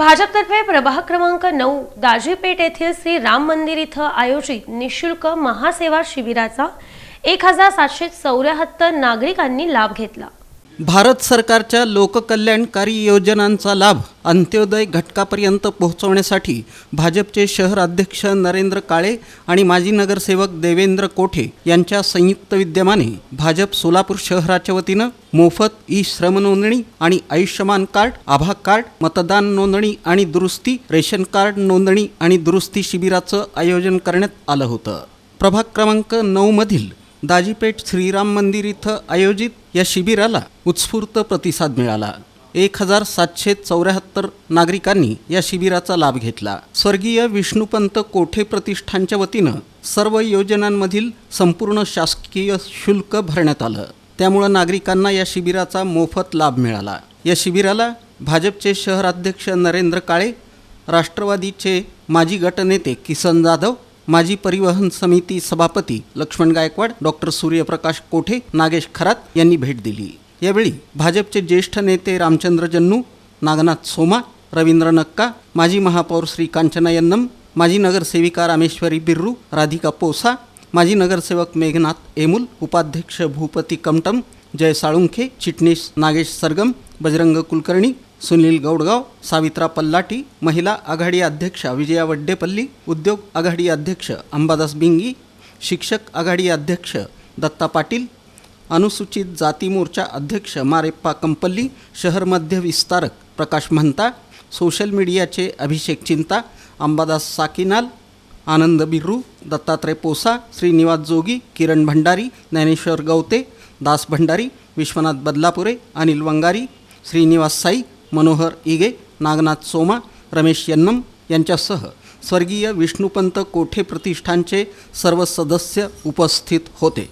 भाजपतर्फे प्रभाग क्रमांक नऊ दाजीपेठ येथील श्री राम मंदिर इथं आयोजित निशुल्क महासेवा शिबिराचा एक हजार सातशे चौऱ्याहत्तर नागरिकांनी लाभ घेतला. भारत सरकारच्या लोककल्याणकारी योजनांचा लाभ अंत्योदय घटकापर्यंत पोहोचवण्यासाठी भाजपचे शहर अध्यक्ष नरेंद्र काळे आणि माजी नगरसेवक देवेंद्र कोठे यांच्या संयुक्त विद्यमाने भाजप सोलापूर शहराच्या वतीनं मोफत ई श्रम नोंदणी आणि आयुष्यमान कार्ड आभा कार्ड मतदान नोंदणी आणि दुरुस्ती रेशन कार्ड नोंदणी आणि दुरुस्ती शिबिराचं आयोजन करण्यात आलं होतं. प्रभाग क्रमांक नऊमधील दाजीपेठ श्रीराम मंदिर इथं आयोजित या शिबिराला उत्स्फूर्त प्रतिसाद मिळाला. एक हजार सातशे चौऱ्याहत्तर नागरिकांनी या शिबिराचा लाभ घेतला. स्वर्गीय विष्णुपंत कोठे प्रतिष्ठानच्या वतीनं सर्व योजनांमधील संपूर्ण शासकीय शुल्क भरण्यात आलं. त्यामुळं नागरिकांना या शिबिराचा मोफत लाभ मिळाला. या शिबिराला भाजपचे शहराध्यक्ष नरेंद्र काळे राष्ट्रवादीचे माजी गटनेते किसन जाधव माजी परिवहन समिती सभापती लक्ष्मण गायकवाड डॉक्टर सूर्यप्रकाश कोठे नागेश खरात यांनी भेट दिली. यावेळी भाजपचे ज्येष्ठ नेते रामचंद्र जन्नू नागनाथ सोमा रवींद्र नक्का माजी महापौर श्री कांचना यन्नम माजी नगरसेविका रामेश्वरी बिर्रू राधिका पोसा माजी नगरसेवक मेघनाथ एमुल उपाध्यक्ष भूपती कमटम जय साळुंखे चिटणीस नागेश सरगम बजरंग कुलकर्णी सुनील गौडगाव सावित्रा पल्लाटी महिला आघाडी अध्यक्षा विजया वड्डेपल्ली उद्योग आघाडी अध्यक्ष अंबादास बिंगी शिक्षक आघाडी अध्यक्ष दत्ता पाटील अनुसूचित जाती मोर्चा अध्यक्ष मारेप्पा कंपल्ली शहर मध्य विस्तारक प्रकाश म्हणता सोशल मीडियाचे अभिषेक चिंता अंबादास साकिनाल आनंद बिर्रू दत्तात्रय पोसा श्रीनिवास जोगी किरण भंडारी ज्ञानेश्वर गवते दास भंडारी विश्वनाथ बदलापुरे अनिल वंगारी श्रीनिवास साई मनोहर इगे नागनाथ सोमा रमेश यन्नम यांच्यासह स्वर्गीय विष्णुपंत कोठे प्रतिष्ठानचे सर्व सदस्य उपस्थित होते.